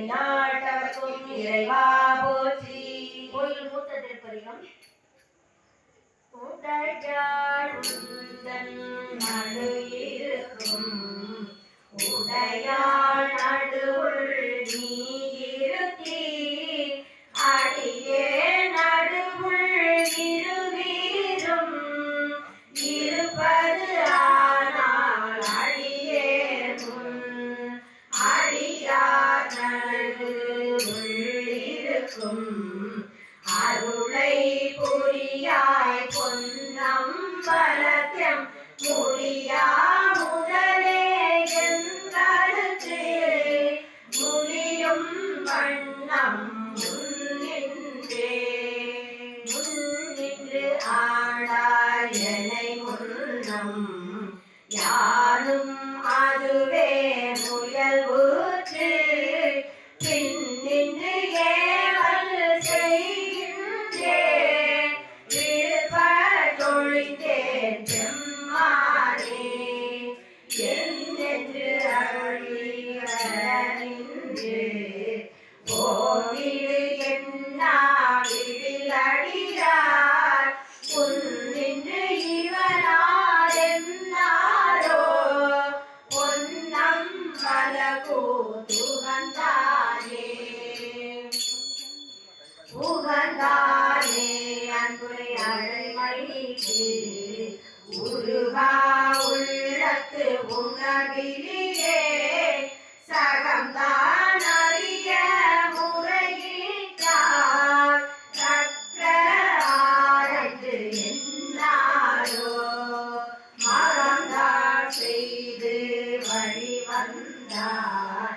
நாட்டவர்க்கும் இறைவா போற்றி. கோயில் மூத்த திருப்பதிகம். உடையாள் மனு இருக்கும். உடையாள் അവർക്കും അരുളൈ പൊരിയായി പൊന്നം വളത്യം മുടിയാ മുതൽ வைத்து உருவா உள்ளத்து உணவிலே சகம்தான் அறிய முறையிட்டார். சக்கராரன்று என்னாரோ. மறந்தார் செய்து வழி வந்தார்.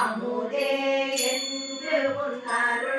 அமுதே என்று உன்னாரு